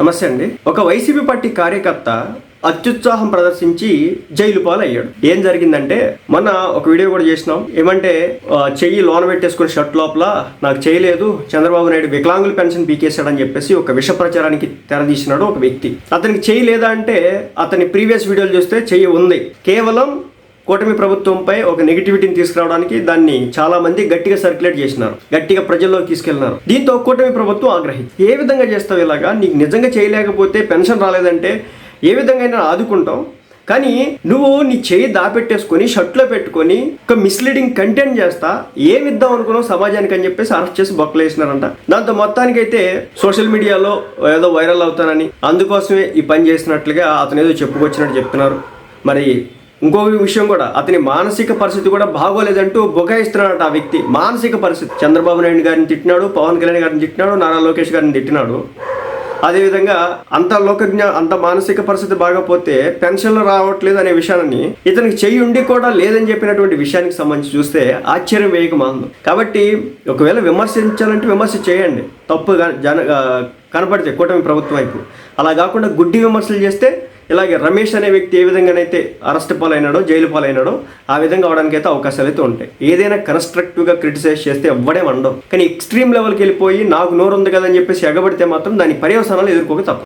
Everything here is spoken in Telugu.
నమస్తే అండి. ఒక వైసీపీ పార్టీ కార్యకర్త అత్యుత్సాహం ప్రదర్శించి జైలు పాలయ్యాడు. ఏం జరిగిందంటే మొన్న ఒక వీడియో కూడా చేసినాం. ఏమంటే చెయ్యి లోన పెట్టేసుకుని షర్ట్ లోపల నాకు చేయలేదు చంద్రబాబు నాయుడు వికలాంగుల పెన్షన్ పీకేశాడని చెప్పేసి ఒక విష ప్రచారానికి తెరదీసినాడు ఒక వ్యక్తి. అతనికి చెయ్యి లేదా అంటే అతని ప్రీవియస్ వీడియోలు చూస్తే చెయ్యి ఉంది. కేవలం కూటమి ప్రభుత్వంపై ఒక నెగిటివిటీని తీసుకురావడానికి దాన్ని చాలా మంది గట్టిగా సర్క్యులేట్ చేసినారు. గట్టిగా ప్రజల్లో తీసుకెళ్ళినారు. దీంతో కూటమి ప్రభుత్వం ఆగ్రహి. ఏ విధంగా చేస్తావు ఇలాగా? నీకు నిజంగా చేయలేకపోతే పెన్షన్ రాలేదంటే ఏ విధంగా అయినా ఆదుకుంటాం కానీ నువ్వు నీ చేయి దాపెట్టేసుకొని షర్ట్లో పెట్టుకొని ఒక మిస్లీడింగ్ కంటెంట్ చేస్తా ఏమిద్దాం అనుకున్నావు సమాజానికి అని చెప్పేసి అరెస్ట్ చేసి బొక్కలేసినారంట దాంతో దాంతో మొత్తానికైతే సోషల్ మీడియాలో ఏదో వైరల్ అవుతానని అందుకోసమే ఈ పని చేసినట్లుగా అతను ఏదో చెప్పుకొచ్చినట్టు చెప్తున్నారు. మరి ఇంకొక విషయం కూడా అతని మానసిక పరిస్థితి కూడా బాగోలేదంటూ బుకాయిస్తున్నాడట ఆ వ్యక్తి. మానసిక పరిస్థితి. చంద్రబాబు నాయుడు గారిని తిట్టినాడు పవన్ కళ్యాణ్ గారిని తిట్టినాడు నారా లోకేష్ గారిని తిట్టినాడు. అదేవిధంగా అంత లోకజ్ఞ అంత మానసిక పరిస్థితి బాగపోతే పెన్షన్లు రావట్లేదు అనే విషయాన్ని ఇతనికి చెయ్యి ఉండి కూడా లేదని చెప్పినటువంటి విషయానికి సంబంధించి చూస్తే ఆశ్చర్యం వేయక మాను కాబట్టి ఒకవేళ విమర్శించాలంటే విమర్శ చేయండి. తప్పుగా జన కనపడితే కూటమి ప్రభుత్వం వైపు. అలా కాకుండా గుడ్డి విమర్శలు చేస్తే ఇలాగే రమేష్ అనే వ్యక్తి ఏ విధంగానైతే అరెస్ట్ పాలైనాడో జైలు పాలైనాడో ఆ విధంగా అవడానికి అయితే అవకాశాలు అయితే ఉంటాయి. ఏదైనా కన్స్ట్రక్టివ్గా క్రిటిసైజ్ చేస్తే ఎవ్వడే ఉండవు కానీ ఎక్స్ట్రీమ్ లెవెల్కి వెళ్ళిపోయి నాకు నోరు ఉంది కదని చెప్పేసి ఎగబడితే మాత్రం దాని పర్యవసానాలు ఎదుర్కోక తప్పదు